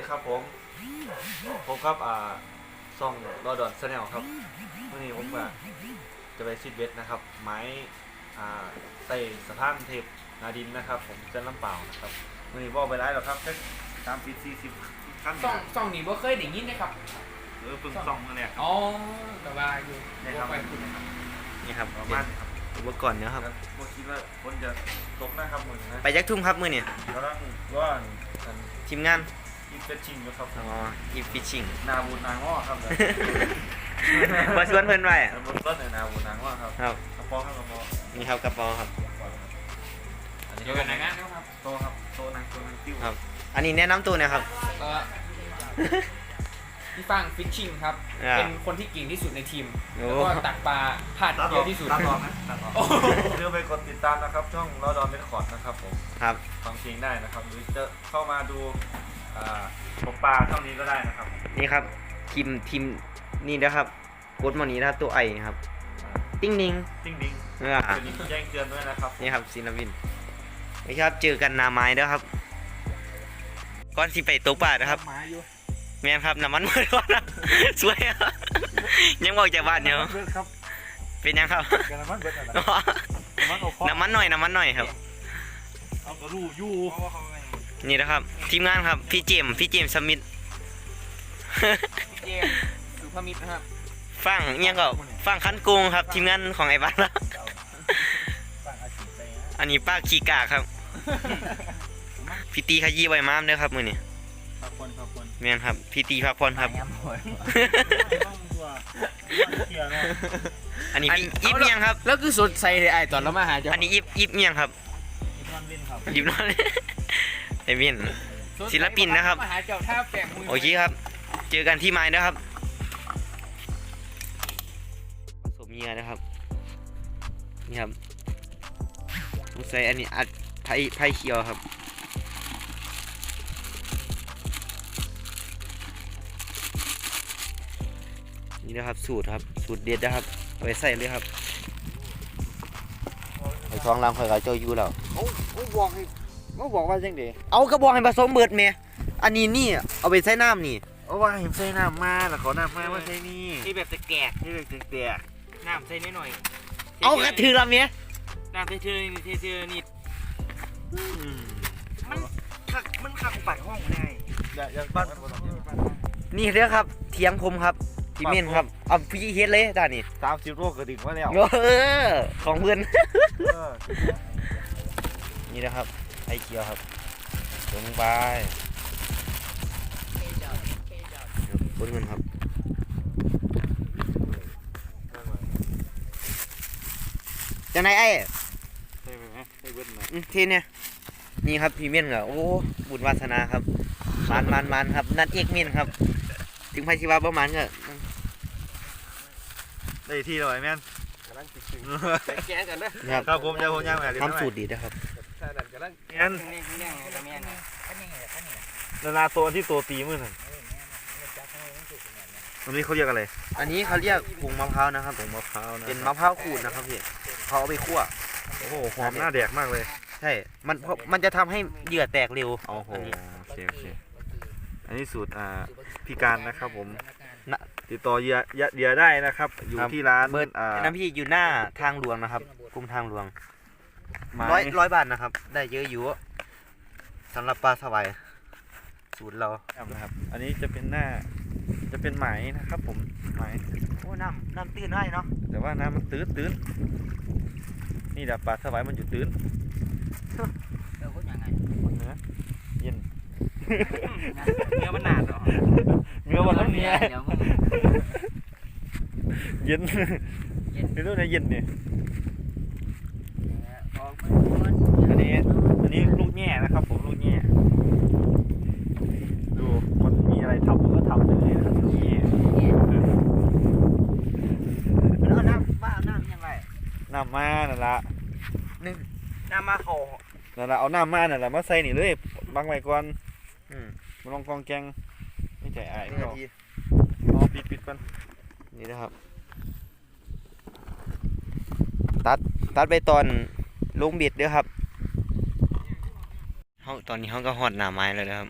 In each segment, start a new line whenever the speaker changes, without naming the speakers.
ดีครับผม ผมครับอ่าซ่องรอดอนแนลครับวันนี้ผมก็จะไปซิดเวทนะครับ ไม้อ่าใต้สะพานเทพนาดินนะครับ ผมเส้นลำเปล่านะครับวันนี้บอกไปไล่แล้วครับแค่ตามปีสี่สิบขั้น
ซ่องซ่องนี้บ่เคยได้ยินนะครับ
เออเพิ่งซ่องมาเนี่ยครับ
อ๋อแต่ว่าอยู่
เนี่ยครับ
ไปคุณนะครับ
นี่ครับ
ประมาณนี้ครับ
อุปกรณ์เนะครับ
ครับผมคิดว่าคนจะตกนะครับมึงนะ
ไปยักทุ่มครับมือนี่
กำลังว่ากัน
ทีมงาน
อีฟเฟชชิงอยู่ครับ
อ๋ออีฟิชชิง
นาบุญนางอ้อครับ
มาชวนเพื่อนไว้อะ
นาบุญต้นเนี่ยนาบุญนางอ้อครับ
ครับ
กระป๋องครับกระป๋อง
นี่ครับกระเป๋าครับ
อันนี้
เดี๋ยวกันนะงั้นนะครับ
โตครับโตนางโตนางติ้ว
ครับ อันนี้แนะนำตัวหนะครับ
ก็พี่ฟังฟิชชิ่งครับ
อ่า
เป็นคนที่เก่งที่สุดในทีม
โอ้
แล้วก็ตักปลาพลาด
ตัด
เย
ออก
อะที่สุด
ตัดออกนะตัดออก
โอ้โห
เรื่องไปกดติดตามนะครับ ช่องรอดอนเมดคอร์ดนะครับผม
ครับ
ฟังเพลงได้นะครับ หรือจะเข้ามาดูอ่า ตกปลาช่องนี้ก็ได้นะครับ
นี่ครับทีมทีมนี่นะครับกดหมอนี้นะครับตัวไอครับ
อ่า
ติ้งนิง
ติ้งดิ้ง
เออ
เป็นแจ้งเตือนด้วยนะครับ
นี่ครับศิลปินนี่ครับเจอกันหนาไม้เด้อครับก่อนสิไปตกปลานะครับ
หมาอยู่
แม่นครับน้ำมันหมดแล้วนะสวยอะยังบอกจากบ้านเนาะ
เบิดครับ
เป็นยังครับ
กันน้ำมันเบิดอะไรน้ำมันเอาคอ
น้ำมันหน่อยน้ำมันหน่อยครับ
เอากระดูอยู่
นี่นะครับ ทีมงานครับ พี่เจมส์พี่เจมส์สมิธ
เจมส์สุภมิตรนะครับ
ฟังเอียงก็ฟังคันกรุงครับ ทีมงานของไอ้บ้านละ
สั่งอาชีพไปนะ
อันนี้ป้าขี้กากครับพี่ตีขยี้ไว้ม้ามเด้อครับมือนี่
ขอบคุณขอบคุณ
แม่นครับพี่ตีพักผ่อนครับ
ต้องตัวเที่ยวเนาะ
อันนี้พี่ยิบเมียงครับ
แล้วคือสดใสเลยไอ้ตอนเรามาหาเจ้า
อันนี้ยิบยิบเมียงครับ
นอนวินครับ
ยิบนอนไอ้เมียนศิลปินนะครับ
มาหาเจ้าท่าแปลงมือ
โอเคครับ เจอกันที่ไม้นะครับผสมเหยื่อนะครับ นี่ครับผมใส่อันนี้อัดไผ่ไผ่เขียวครับ นี่นะครับสูตรครับ สูตรเด็ดนะครับเอาไปใส่เลยครับไอ้ท้องรำคอยกับเจ้าอยู่แล้ว
เขาบอกให้ เขาบอกว่าจังเด
เอากระบอกให้ผสมเบิดเมียอันนี้นี่เอาไปใส่น้ำนี่
เอาว่าเห็นใส่น้ำมาแล้วเขาน้ำมาว่าใส่นี่
ที่แบบจะแกก
นี่เด็กเด็ก
น้ำใส่นิดหน่อย
เอากระถือละเมีย
น้ำใส่เชื่อนี่เชื่อนี่
มันขักมันขักปัดห้องไงอย่าอย่าบ้าน
นี่เรียกครับเทียงผมครับพี่เมนครับเอาพี่เฮ็ดเลยด้านนี้
สามสิบโลกระดิ่งมาแล้ว
เออของเพื่อน
เออ
นี่นะครับ ไอเขียวครับลงไปบนเงินครับจังไหนไอ้
ใช่ไหมใช่เบิ้ลนะ
อืมทีเนี่ยนี่ครับพี่เมนครับโอ้บุญวาสนาครับมันมันมันครับ นัดเอกเมนครับ ถึงพาชิวาประมาณก็
ได้ที่เลยแม่น
แกกันนะ
นะครับ
ครับผมจะผมย่างแบบ
ทำสูตรดีนะครับ
แม่น
นี่นี่นี่นี่
นานาตัวที่ตัวตีมือนั่นอันนี้เขาเรียกอะไร
อันนี้เขาเรียกผงมะพร้าวนะครับผง
มะพร้าวนะ
เป็นมะพร้าวขูดนะครับพี่เขาเอาไปคั่ว
โอ้โหหอมหน้าแดกมากเลย
ใช่ มันเพราะมันจะทำให้เหยื่อแตกเร็ว
โอ้โห
อันนี้
โอเคโอเคอันนี้สูตรอ่าพิการนะครับผมติดต่อเหยื่อเหยอได้นะครับ อยู่ที่ร้าน
เบิร์
อ่า
น้ำพี่อยู่หน้าทางหลวงนะครับกรมทางหลวง
ไม้
ร้อยร้อยบาทนะครับ ได้เยอะอยู่สำหรับปลาสวายสูตรเรา
นะครับ อันนี้จะเป็นหน้า จะเป็นไหมนะครับ ผมไหม
โอ้น้ำน้ำตื้นให้เนาะ
แต่ว่าน้ำมันตื้นตื้นนี่แหละปลาสวายมันอยู่ตื้น
เดี๋ยวพูดยังไง
เนื้อเย็น
เนื้อมันหนาเหรอ
เนื้อวันนั้นเนี้ย
เดี๋ยวมึง
เย็นไม่รู้นะเย็นเนี่ย อันนี้อันนี้ลูกแง่นะครับ ผมลูกแง่ดูมันมีอะไรทำมันก็ทำเลยนะครับลูกแง่
เอาน้ำบ้าน้ำยังไง
น้ำมานั่นละ
น้ำมาเขา
นั่นละเอาน้ำมานั่นละมาใส่นี่เลยบังไว้ก่อน
อืม
มาลองกองแกงไม่ใจอาย
นี่
ไม่
นา
เอา
ที
เอาปิดปิดก่อน
นี่นะครับ ตัดตัดไปตอน ลงบิดเด้อครับเขาตอนนี้เขาก็หอดหน้าไม้แล้วนะครับ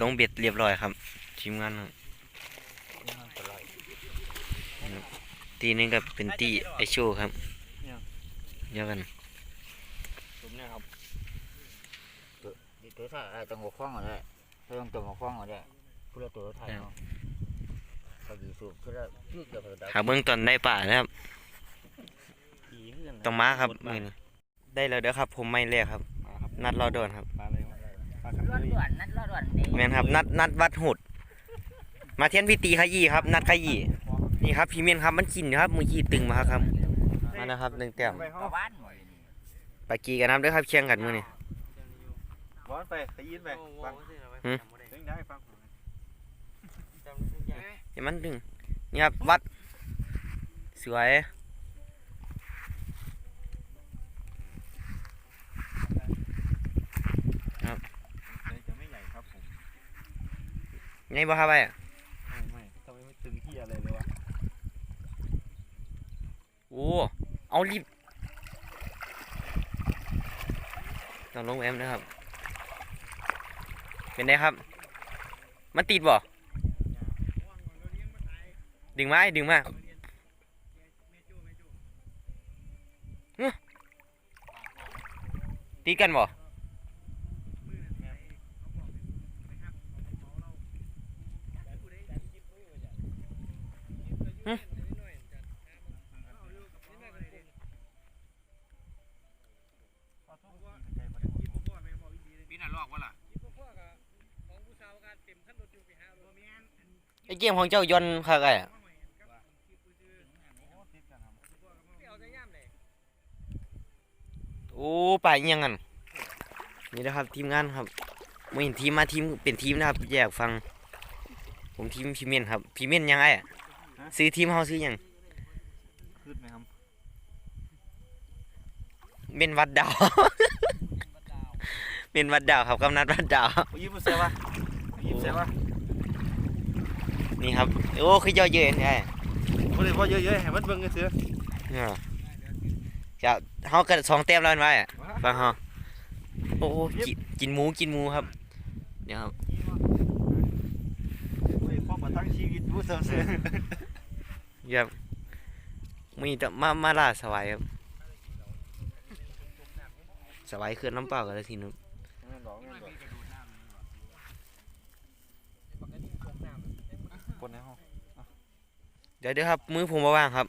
ลงเบ็ดเรียบร้อยครับทีมงานครับตีหนึงกับเป็นตีไอโชว์ครับเดียวกัน
ผมเนี่ยครับ
ตัวถ่ายตรงหัวข้องอะไรตรงตรงหัวข้องอะไรพูดตัวถ่ายเนาะพอดีสุดคือยืดเดียวกัน
หาเบื้องต้นได้ป่านะครับ
ผีเพื่อนนะ
ต้องมาครับ
มา
มื้อนี้ ได้แล้วเด้อครับ ผมไม่เรียกครับ
มาครับ
นัดรอโดนครับ
มาเลยมากัน
รอด
เลย
ด่วนนัดรอดด่วนเด้
แม่นครับ นัดนัดวัดหุด มาเทียนพิตีขยี้ครับ นัดขยี้นี่ครับพี่เมียนครับมันกินครับมือกี้ตึงมาครับครับ มานะครับหนึ่งแต้ม
ไป
ชา
เข้าว
บ้าน
ปากีกันนะครับเด้อครับเชียงกันมื้อนี้
บอลไปขยี้ไปฟัง
หืม
เล่นได้ฟัง
เห็นมันดึงนี่ครับวัดสวย
จะไม่ใหญ่ครับผม
ไงบ่ครับไอ้
ไม่ไม่ทำไมไม่ตึงที่อะไรเลยวะ
โอ้เอารีบต้องลงแอมนะครับ เป็นไงครับ มันติดบ่ดึงมาไอ้ดึงมาฮึตีกันบ่ฮึ
พี่น่ะลอกวะล่ะ
ไอ้เกมของเจ้ายนต์คักไอ้อะโอ้ป่าอิหยังกันนี่นะครับทีมงานครับไม่เห็นทีมมาทีมเป็นทีมนะครับแยกฟัง ผมทีมพีเมนครับพีเมนยังไงอะซื้อทีมเฮาซื้อหยัง
ขึ้นไหมครับ
เมนวัดดาวเมนวัดดาวครับกำนัดวัดดาว
ไปยิ้มเสียวะไปยิ้มเสียวะ
นี่ครับ โอ้คือย่อเยอะนี่ไอ้
คนอื่นว่าเยอะๆให้มันเบิ่งกันเสือ
เนี่ยจะเฮาก็สองแต้มแล้วเห็นไว้อะฟังเฮาโอ้กินกินหมูกินหมูครับเดี๋ยวครับ
เฮ้ยพ่อมาตั้งชีวิตดูเสือเสือ
เยี่ยมมีแต่มามาล่าสวายครับสวายเคลื่อนน้ำเปล่ากันเลยทีนึง
คนในห้อง
เดี๋ยวเดี๋ยวครับ มือผมมาว่างครับ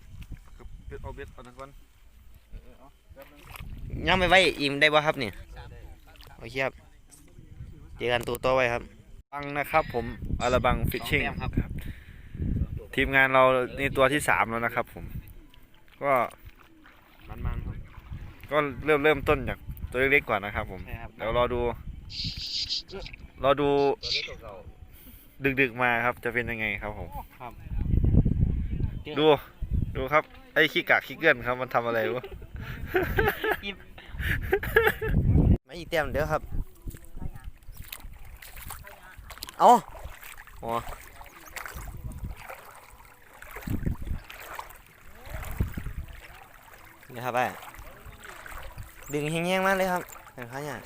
เอาเบ็ดเอานั่นก่อนเออเอาแป๊บนึง
ยังไม่ไว้อิ่มได้บ่ครับเนี่ยโอเคครับเจอกันตัวต่อไว้ครับ
บังนะครับผมอาราบังฟิชชิ่ง
สองแต้มครับ
ทีมงานเรานี่ตัวที่สามแล้วนะครับ ผม ก็
มันมันครับ
ก็เริ่มเริ่มต้นจากตัวเล็กๆก่อนนะครับ ผม
ใช่ครับ
เดี๋ยวรอดูรอดูดึกๆมาครับจะเป็นยังไงครับผม
ครับ
ดู ดูครับ ไอ้ขี้กากขี้เกื้อนครับ มันทำอะไรวะ
มาอีกเต็มเดี๋ยวครับ เอาโอ้นี่ครับไอ้ดึงแห้งๆมากเลยครับเห็นเขาเนี่ย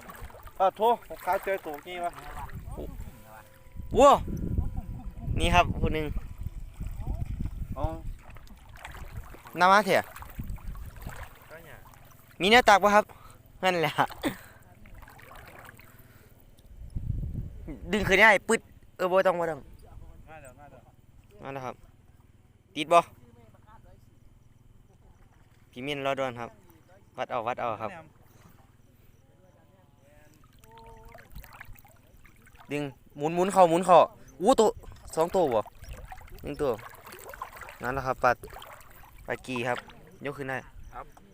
อ้าวโทษผมค้าเจอตัวนี้วะ
ว้าวนี่ครับคนหนึ่ง
อ๋อ
น้ำมาเถอะมีเนื้อตักปะครับนั่นแหละดึงขึ้นได้ปึ๊ดเออบ่ต้องบ่ต้อง
มาเดี๋ยวมาเดี๋ยว
นั่นแหละครับ ติดบ่พี่เมียนรอดวนครับ วัดเอาวัดเอาครับ ดึงหมุนหมุนเข่าหมุนเข่าอู้ตัวสองตัวบ่หนึ่งตัว นั่นแหละครับปลาปลากีครับ ยกขึ้นได้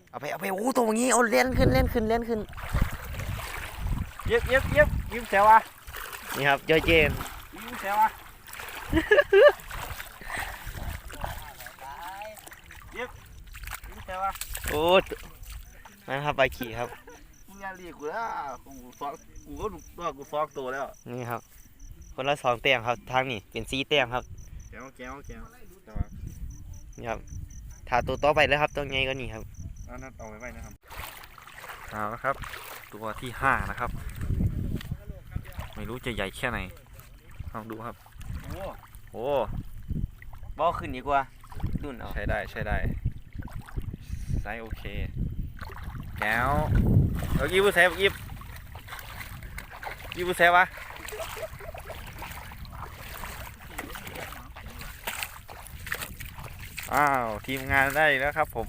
เอาไปเอาไปอู้ตัวนี้เอาเล่นขึ้นเล่นขึ้นเล่นขึ้น
เย็บเย็บเย็บยิ้มแซววะ
นี่ครับจอยเจน
ยิ้มแซววะเย็บยิ้มแซววะ
โอ้ตัวนั่นครับปลากีครับ
มึงอย่าเรียกกูนะกูซ้อนกูก็ตัวกูซ้อนตัวแล้ว
นี่ครับ คนละสองแต้มครับทางนี้เป็นสีแต้มครับ
แก้วแก้วแก้วแต่
นี่ครับถ้าตัวต่อไปแล้วครับตัวใหญ่ก็นี่ครับ
อันนั้นเอาไว้ไว้นะครับเอาละครับ ตัวที่ห้านะครับ ไม่รู้จะใหญ่แค่ไหนลองดูครับ
โอ้
โอ้
บ่ขึ้นดีกว่าดุนเอา
ใช้ได้ใช้ได้ไซส์โอเคแก้วเอากี้ผู้แซบกี้กี้ผู้แซบวะ อ้าวทีมงานได้แล้วครับ ผม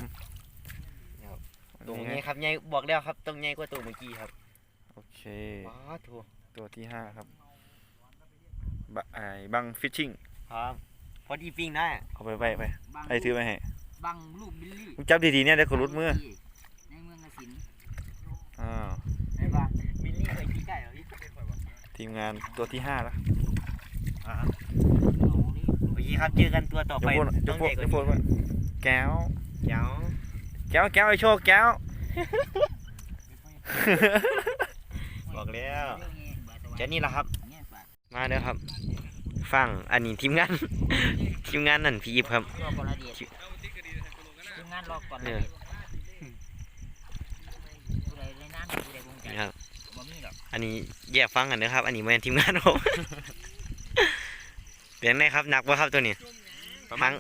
ตัว
นี่
นี้
ไง
ครับใหญ่บอกแล้วครับต้องใหญ่กว่าตัวเมื่อกี้ครับ
โอเค
ว้าถูก
ตัวที่ห้าครับบะไอ้บังฟิชชิ่ง
ครับพอดีปิ้งได้
เอาไปไปไปไอ้ถือไปให้
บังลูกบิลลี่
มึงจับดีๆเนี่ยเดี๋ยวกูรุดมือ
ในเมืองกสิน
อ้าว
ไอ้บ้า
บิลลี่เคยขี้ไก่เหรอพี่
ทีมงานตัวที่ห้าแล้ว
น้องนี่
โอ เคครับ เจอกันตัวต่อไป
เดี๋ยวโฟน
ต้
เดี๋
อ
ยว
ง
โฟ
ให
น
ญ่กว่า
เดี๋ยวโฟ
นี้
นแก้ว
เจ้า
แก้วแก้วไอ้โชคแก้ว
บอกแล้ว
เรื่องนี้บาสวรรค์
แค่นี้แหละครับ
เนี่ยฝาก
มาเด้อครับ ฟังอันนี้ทีมงาน ทีมงานนั่นพี่ยิบครับ
รอก่อนละเดียดทีมงานรอก่อนละ
เอ
เดี
อ
ยดผู้ใดในน้ำผู้ใดวงใจ
นี่ครับ
บ่มีหรอก
อันนี้แยกฟังกันนะครับ อันนี้ไม่ใช่ทีมงานผม เป็นไงครับหนักปะครับตัวนี้หัง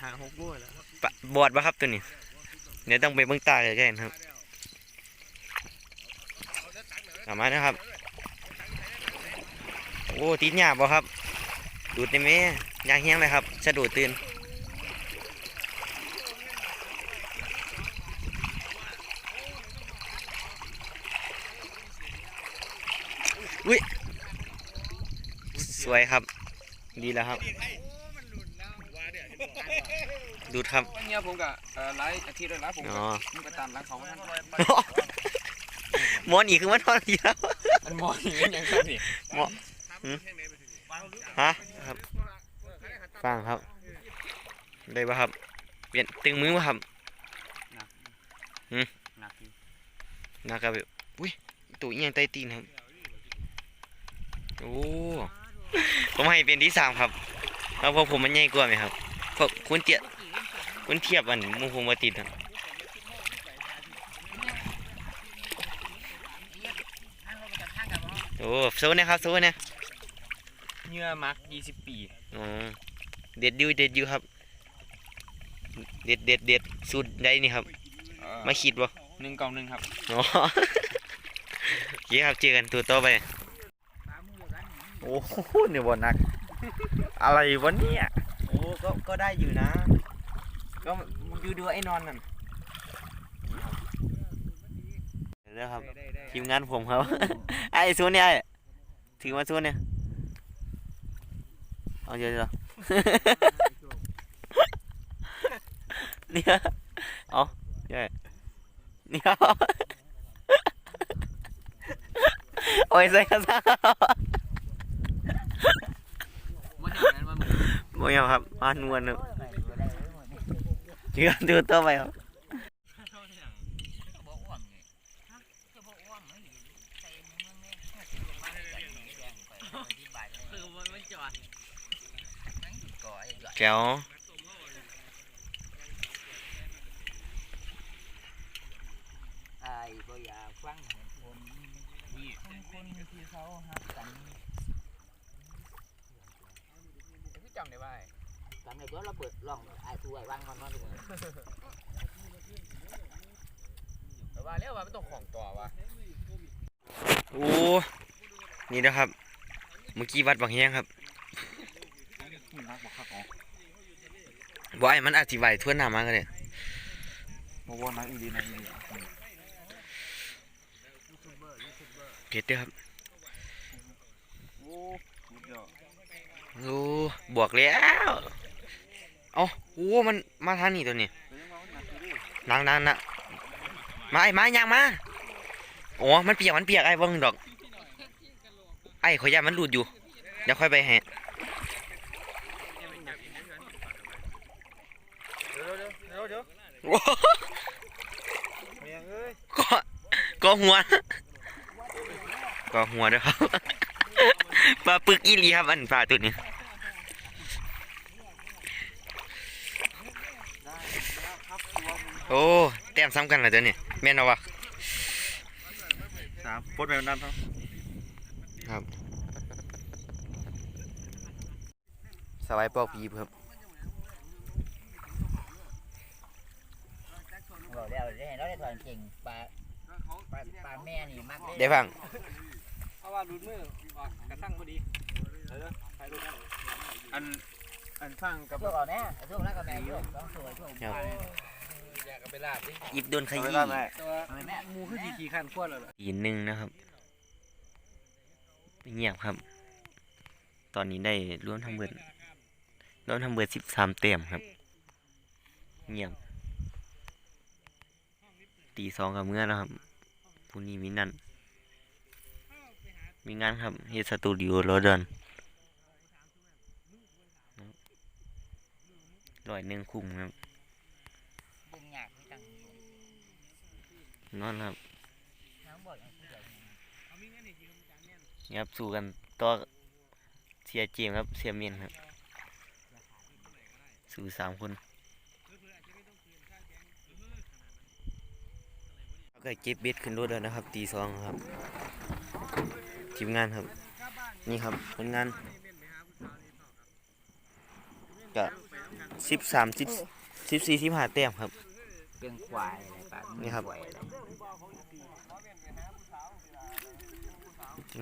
หางหกลูกแล้ว
ปะบอดปะครับตัวนี้เดี๋ยวต้องไปเบื้องตาใกล้ๆนะครับกลับมานะครับ โอ้ติดหยาบปะครับ ดูดได้ไหมยางเฮี้ยงเลยครับสะดุดตื่นอุ้ยสวยครับ ดีแล้วครับ ดูดครับ
เนี่ยผมกับเอ่อไลฟ์อาทิตย์ละนะผม
อ๋
ก็
อ
มันก็ตามรักเขาท่าน
มอนอีกคือมันทอนดีแล้ว
มันมองอย่างนี้ยังไงนี่
ฮะครับฟังครับ ได้ปะครับเปลี่ยนตึงมือปะครับ
หนักอยู่
นะครับอุ้ยตัวอีหยังใต้ตีนครับ โอ้ ผมให้เป็นที่สามครับแล้วพอผมมันใหญ่กว่าไหมครับเพราะคุณเตียคุณเทียบอันหมูผมมาติดครับโอ้โซ่เนี่ยครับโซ่เนี่ย
เนื้อมัก20ปี
อ๋อเด็ดอยูเด็ดอยูครับ เด็ดเด็ดเด็ดสูตรใดนี่ครับ
เอ่อ
มาคิดบ่
หนึ่งเก้าหนึ่งครับ
อ๋อโอเคครับเจอกันตัวต่อไป
โอ้โหเนี่ยบอลนัก อะไรวะเนี่ย
โอ้ก็ก็ได้อยู่นะ ก็ดูดูไอ้นอนนั่นเดี๋ยวครับทีมงานผมครับไอ้ซูนเนี่ยไอ้ถือมาซูนเนี่ยเอาเยอะๆเนี่ยเอาใช่เนี่ยโอ้ยใส่กระซ่า
ว่าอย่างนั้นมัน
บ่ยังครับอ่านวนครับเชื่อดูต่อไปครับ
แก้วมนี่ฮะจะบ่อ้วมเฮ้ยใส่ในเมืองนี่แค่สิบกว่าบาทแดงแดงไปอธิบายเลย
คือมันไม่จอด
นั่งก่อไอ้หยอด
แก้ว
ไอ้บ่อยากฟังผมนี่คนคนที่เขาฮักกัน
พี่จำได้ว่า
จำได้เดี๋ยวเราเปิด ลองไอ้ตัวไอ้วางก่อนเนาะทุกคน
แต่ว่าเรียกว่าไม่ต้องของต่อว่ะ
โอ้นี่นะครับ เมื่อกี้วัดบางแยงครับบ่ไอ้มันอธิบายทั่วหน้ามากันเลย
มาวนนักอีดีนักอีดี
เก็ตเด้อครับ
โอ้
บวกแล้ว เอ้าโอ้มันมาทางนี้ตัวนี้นางนางนะมาไอ้มายังมาโอ้มันเปียกมันเปียกไอ้เบิ่งดอก ไอ้ขอยามันหลุดอยู่เดี๋ยวค่อยไปแห่
เดี๋ยวเดี๋ยวเดี๋ยวเดี๋ยว
โอ้
เมียงเอ้ย
ก็ก็หัวก็หัวด้วยครับปลาปึกอีลีครับอันปลาตัวนี้ โอ้แต้มซ้ำกันเหรอตัวนี้แม่นเอาวะ
สามปลดแบบนั้นเท่า
ครับสบายปอกปีบครับ
บอกแล้วได้เห็นเราได้ถอนเก่งปลาปลาปลาแม่นี่มัก
ได้ฟัง
เพราะว่ารุดมือออกกระทั่งพอดีเออใครรู้กันอันอันฟังกับ
ช่วงก่อนนะช่วงนั้นก็แม่อยู่ต้องสวยช่วง
ครับ
อยากกันไปลาดดิ
อิบโดนข
เอาไว้
ยี้
บ้านแม่
ตัวมูคือขี่ขี่ขันขั้วเลยเหรอ
ตีหนึ่งนะครับเงียบครับ ตอนนี้ได้รวมทั้งเบิดรวมทั้งเบิดสิบสามเต็มครับ เงียบ ตีสองกับเมื่อแล้วครับพรุ่งนี้มีนั่น มีงานครับเฮดสตูดิโอโรดอนร้อยหนึ่งคุ้มครับ
ดึงหยากที่ตัง
นอนครับ
น้ำบ่อยอย่างที่เดียว
นี่ครับสู้กันต่อเสียเจมส์ครับเสียเมียนครับ สู้สามคนก็เก็บเบ็ดขึ้นรถแล้วนะครับ ตีสองครับทีมงานครับ นี่ครับผลงานก็สิบสามสิบสิบสี่สิบห้าแต้มครับ
เรื่องควายอะไรปลา
นี่ครับ
ควายอะไร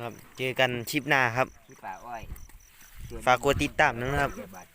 ครับ เจอกันชิปหน้าครับ
ที่ปลาอ้อย
ฝากกดติดตามนะครับ
เดี๋ยวบาด